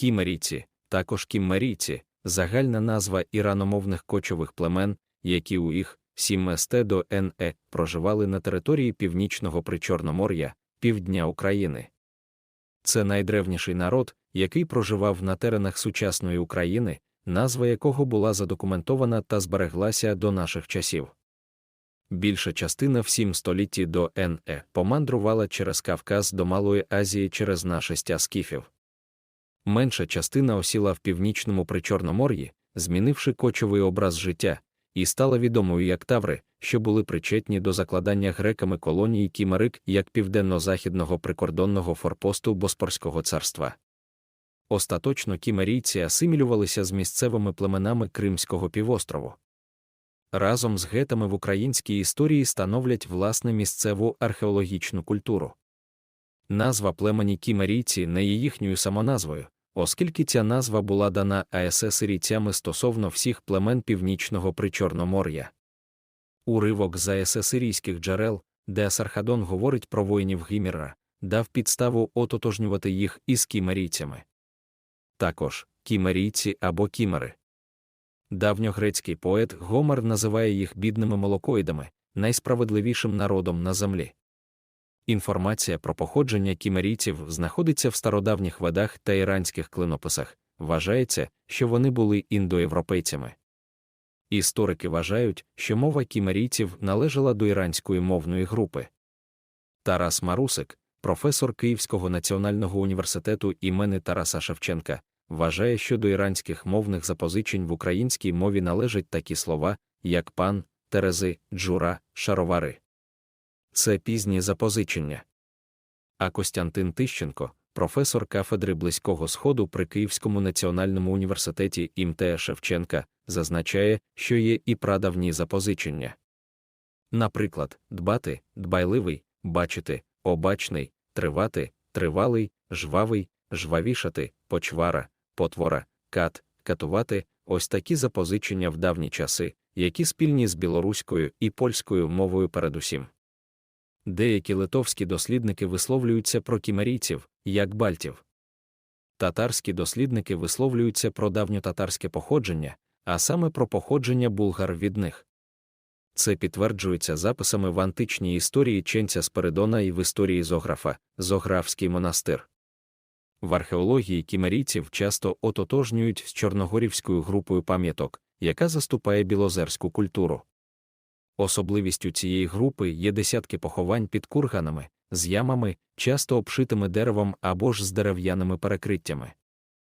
Кімерійці, також кіммерійці, загальна назва іраномовних кочових племен, які у їх 7 ст до НЕ проживали на території північного Причорномор'я, півдня України. Це найдревніший народ, який проживав на теренах сучасної України, назва якого була задокументована та збереглася до наших часів. Більша частина в 7 столітті до НЕ помандрувала через Кавказ до Малої Азії через нашестя скіфів. Менша частина осіла в північному Причорномор'ї, змінивши кочовий образ життя, і стала відомою як Таври, що були причетні до закладання греками колонії Кімерик як південно-західного прикордонного форпосту Боспорського царства. Остаточно кімерійці асимілювалися з місцевими племенами Кримського півострову. Разом з гетами в українській історії становлять власне місцеву археологічну культуру. Назва племені кімерійці не є їхньою самоназвою, оскільки ця назва була дана АСС-рійцями стосовно всіх племен Північного Причорномор'я. Уривок з АСС-рійських джерел, де Асархадон говорить про воїнів Гіміра, дав підставу ототожнювати їх із кімерійцями. Також кімерійці або кімери. Давньогрецький поет Гомер називає їх бідними молокоїдами, найсправедливішим народом на землі. Інформація про походження кімерійців знаходиться в стародавніх ведах та іранських клинописах. Вважається, що вони були індоєвропейцями. Історики вважають, що мова кімерійців належала до іранської мовної групи. Тарас Марусик, професор Київського національного університету імени Тараса Шевченка, вважає, що до іранських мовних запозичень в українській мові належать такі слова, як пан, терези, джура, шаровари. Це пізні запозичення. А Костянтин Тищенко, професор кафедри Близького Сходу при Київському національному університеті імтея Шевченка, зазначає, що є і прадавні запозичення. Наприклад, дбати, дбайливий, бачити, обачний, тривати, тривалий, жвавий, жвавішати, почвара, потвора, кат, катувати ось такі запозичення в давні часи, які спільні з білоруською і польською мовою передусім. Деякі литовські дослідники висловлюються про кімерійців, як бальтів. Татарські дослідники висловлюються про давньотатарське походження, а саме про походження булгар від них. Це підтверджується записами в античній історії ченця Спиридона і в історії зографа, Зографський монастир. В археології кімерійців часто ототожнюють з чорногорівською групою пам'яток, яка заступає білозерську культуру. Особливістю цієї групи є десятки поховань під курганами, з ямами, часто обшитими деревом або ж з дерев'яними перекриттями.